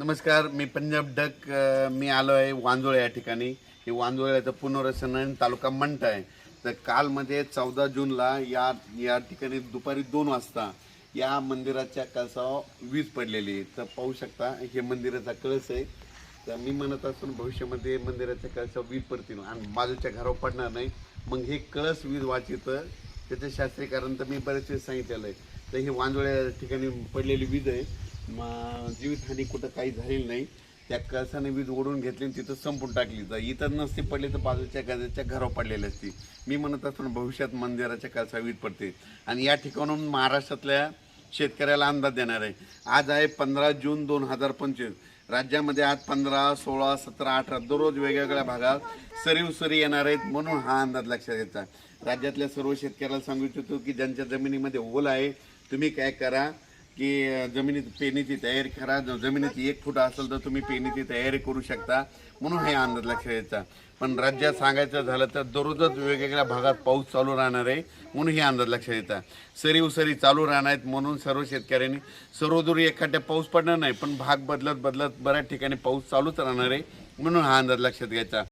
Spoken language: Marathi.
नमस्कार मी पंजाब डक मी आलो आहे वांजोळे या ठिकाणी. हे वांजोळ्याचं पुनर्वसन तालुका मंठ आहे. तर कालमध्ये चौदा जूनला या या ठिकाणी दुपारी दोन वाजता या मंदिराच्या कळसावर वीज पडलेली आहे. तर पाहू शकता हे मंदिराचा कळस आहे. तर मी म्हणत असून भविष्यामध्ये मंदिराच्या कळसावर वीज पडतील आणि बाजूच्या घरावर पडणार नाही. मग हे कळस वीज वाचितं त्याचं शास्त्रीय कारण तर मी बरेच वेळेस सांगितलेलं आहे. तर हे वांजोळ्या ठिकाणी पडलेली वीज आहे. मग जीवितहानी कुठं काही झालेली नाही. त्या कळसाने वीज ओढून घेतली आणि तिथं संपून टाकली. तर इतर नसती पडली तर बाजूच्या गजाच्या घरावर पडलेली असती. मी म्हणत असतो भविष्यात मंदिराच्या कळसा वीज पडते. आणि या ठिकाणून महाराष्ट्रातल्या शेतकऱ्याला अंदाज देणार आहे. आज आहे पंधरा जून दोन हजार पंचवीस. राज्यामध्ये आज पंधरा सोळा सतरा अठरा दररोज वेगवेगळ्या भागात सरीव सरी येणार आहेत म्हणून हा अंदाज लक्षात घ्यायचा राज्यातल्या सर्व शेतकऱ्याला सांगू इच्छितो की ज्यांच्या जमिनीमध्ये ओल आहे तुम्ही काय करा. की जमिनीत पेरणीची तयारी करा. जर जमिनीत एक फूट असेल तर तुम्ही पेरणीची तयारी करू शकता. म्हणून हे अंदाज लक्षात द्यायचा पण राज्यात सांगायचं झालं तर दररोजच वेगवेगळ्या भागात पाऊस चालू राहणार आहे. म्हणून हे अंदाज लक्षात येतात सरी उसरी चालू राहणार आहेत म्हणून सर्व शेतकऱ्यांनी सर्वदूर एखाद्या पाऊस पडणार नाही पण भाग बदलत बदलत बऱ्याच ठिकाणी पाऊस चालूच राहणार आहे. म्हणून हा अंदाज लक्षात घ्यायचा.